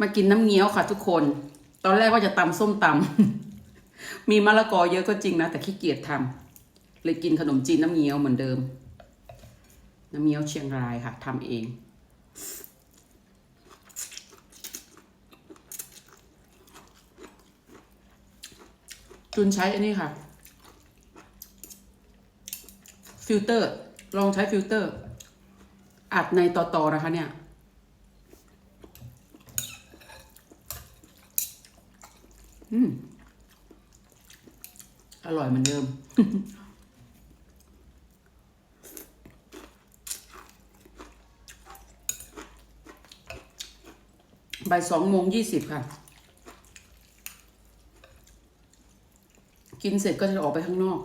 มากินน้ำเงี้ยวค่ะทุกคน ตอนแรกว่าจะตำส้มตำ มีมะละกอเยอะก็จริงนะ แต่ขี้เกียจทำเลยกินขนมจีนน้ำเงี้ยวเหมือนเดิม น้ำเงี้ยวเชียงรายค่ะทำเอง จุนใช้อันนี้ค่ะ ฟิลเตอร์ ลองใช้ฟิลเตอร์ อัดในต่อตอนะคะเนี่ย อืม อร่อยเหมือนเดิม บ่ายสองโมงยี่สิบค่ะ กินเสร็จก็จะออกไปข้างนอก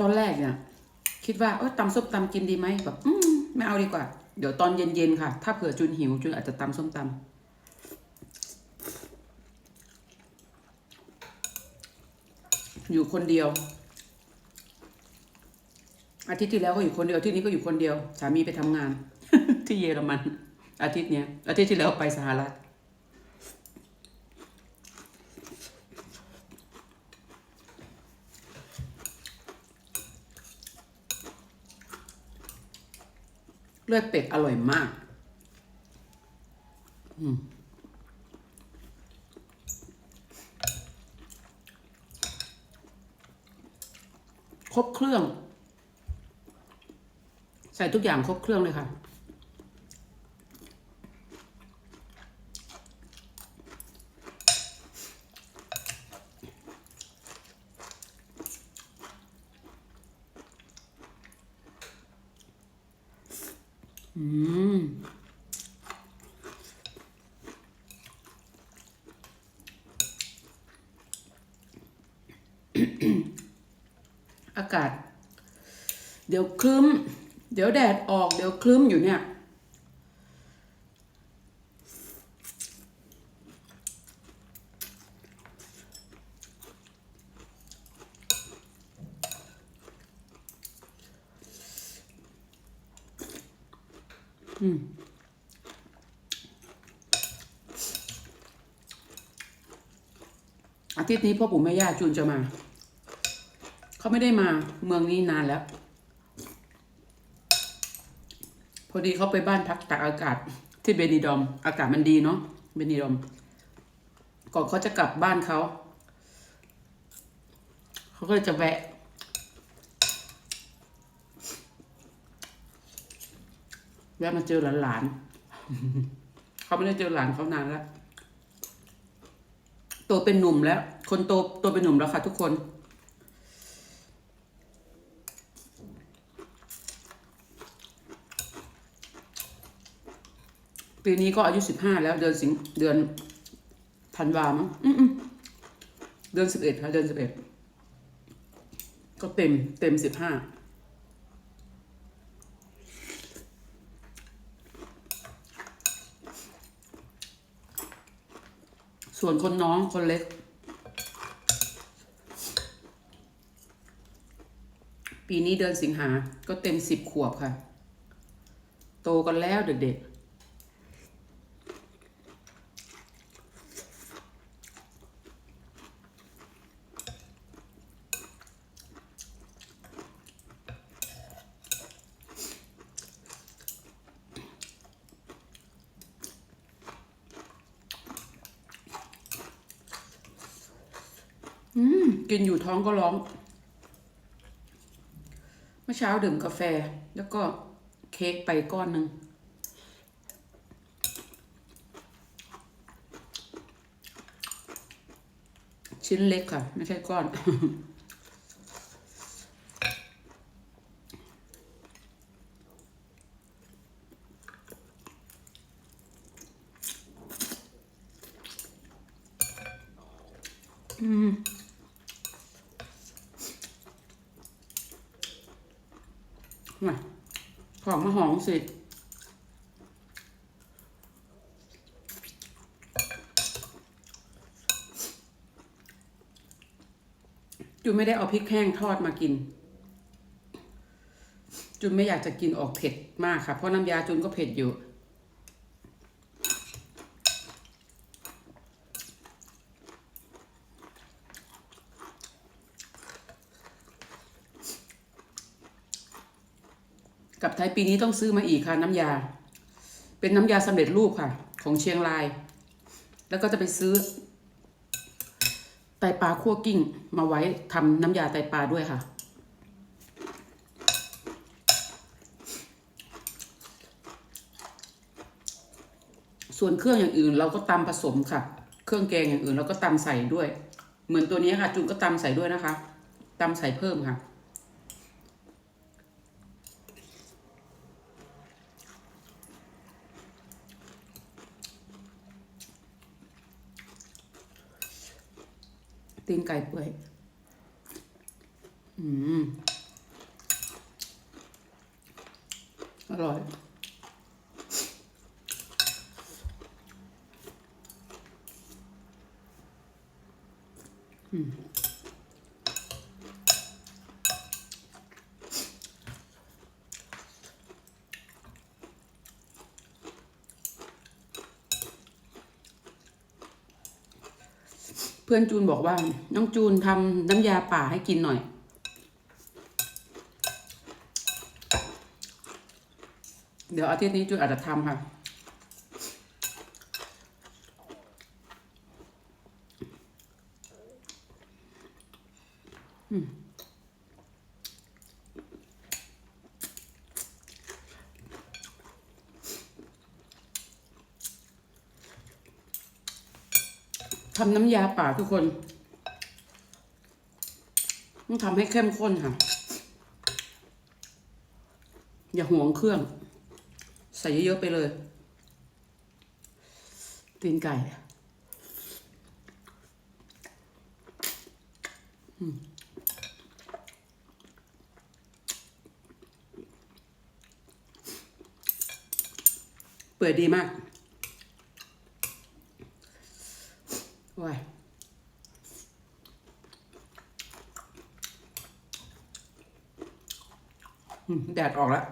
ตอนแรกเนี่ยคิดว่าเออตำส้มตำกินดีไหมแบบ อืมไม่เอาดีกว่า เดี๋ยวตอนเย็นๆค่ะ ถ้าเผื่อจุนหิวจุนอาจจะตำส้มตำ อยู่คนเดียว อาทิตย์ที่แล้วก็อยู่คนเดียวทิตย์นี้ก็อยู่คนเดียว สามีไปทำงาน ที่เยอรมัน อาทิตย์เนี้ยอาทิตย์ที่แล้วไปสหรัฐเลือดเป็ดอร่อยมาก อืม รบเครื่อง ใส่ทุกอย่างครบเครื่องเลยค่ะ อืม อากาศ เดี๋ยวครึ้ม เดี๋ยวแดดออก เดี๋ยวครึ้มอยู่เนี่ยอาทิตย์นี้พ่อปู่แม่ย่าจูนจะมา เขาไม่ได้มาเมืองนี้นานแล้ว พอดีเขาไปบ้านพักตากอากาศที่เบนิดอม อากาศมันดีเนาะเบนิดอม ก่อนเขาจะกลับบ้านเขา เขาก็เลยจะแวะแวะมาเจอหลานๆ เขาไม่ได้เจอหลานเขานานแล้ว โตเป็นหนุ่มแล้ว คนโตโตเป็นหนุ่มแล้วค่ะทุกคน ปีนี้ก็อายุสิบห้าแล้วเดือนสิงเดือนธันวามั้งอืมๆเดือนสิบเอ็ดค่ะเดือนสิบเอ็ดก็เต็มเต็มสิบห้าส่วนคนน้องคนเล็ก ปีนี้เดือนสิงหา ก็เต็มสิบขวบค่ะ โตกันแล้วเด็กๆ อืมกินอยู่ท้องก็ร้อง เมื่อเช้าดื่มกาแฟ แล้วก็เค้กไปก้อนหนึ่งชิ้นเล็กค่ะ ไม่ใช่ก้อน อืม มา ของมาหองสิจุนไม่ได้เอาพริกแห้งทอดมากิน จุนไม่อยากจะกินออกเผ็ดมากค่ะ เพราะน้ำยาจุนก็เผ็ดอยู่ กับไทยปีนี้ต้องซื้อมาอีกค่ะน้ำยา เป็นน้ำยาสำเร็จรูปค่ะ ของเชียงราย แล้วก็จะไปซื้อ ไตปลาคั่วกิ้งมาไว้ทำน้ำยาไตปลาด้วยค่ะส่วนเครื่องอย่างอื่นเราก็ตำผสมค่ะ เครื่องแกงอย่างอื่นเราก็ตำใส่ด้วย เหมือนตัวนี้ค่ะ จุนก็ตำใส่ด้วยนะคะตำใส่เพิ่มค่ะ ตีนไก่เปื่อย อืม อร่อย เพื่อนจูนบอกว่า น้องจูนทำน้ำยาป่าให้กินหน่อย เดี๋ยวอาทิตย์นี้จูนอาจจะทำค่ะ ทำน้ำยาป่าทุกคนต้องทำให้เข้มข้นค่ะ อย่าห่วงเครื่อง ใส่เยอะๆไปเลย ตีนไก่เปื่อยดีมาก ว้ยแดดออกแล้ว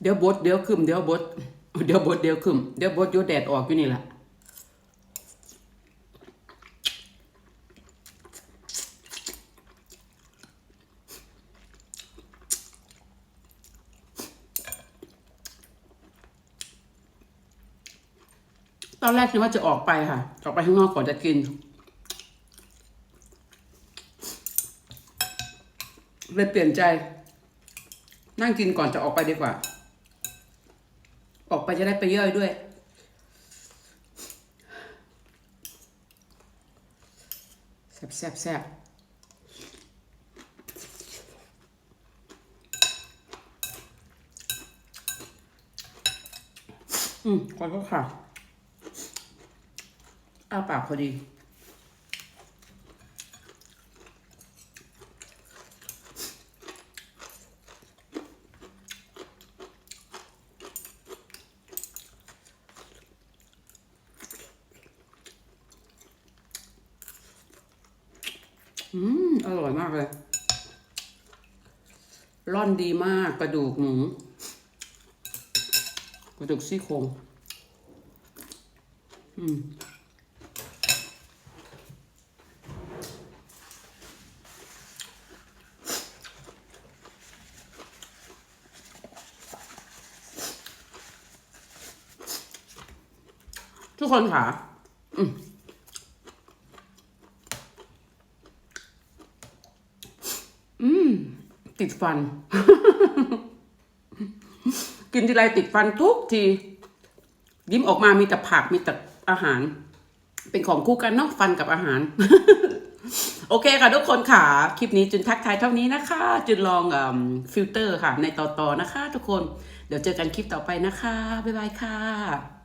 เดี๋ยวบดเดี๋ยวขึ้นเดี๋ยวบดเดี๋ยวบดเดี๋ยวขึ้นเดี๋ยวบดเดี๋ยวแดดออกอยู่นี่แหละ ตอนแรกคิดว่าจะออกไปค่ะ ออกไปข้างนอกก่อนจะกิน เลยเปลี่ยนใจ นั่งกินก่อนจะออกไปดีกว่า ออกไปจะได้ไปย่อยด้วยแซ่บแซ่บแซ่บอืมขอโทษค่ะ อ้าปากพอดี อืม อร่อยมากเลย ร่อนดีมากกระดูกหมูกระดูกซี่โครงอืม ทุกคนค่ะอืมอืม ติดฟัน กินทีไรติดฟันทุกที ยิ้มออกมามีแต่ผักมีแต่อาหาร เป็นของคู่กันเนาะฟันกับอาหาร โอเคค่ะทุกคนค่ะ คลิปนี้จุนทักทายเท่านี้นะคะ จุนลองอฟิลเตอร์ค่ะ ในต่อๆนะคะ ทุกคน เดี๋ยวเจอกันคลิปต่อไปนะคะ บ๊ายบายค่ะ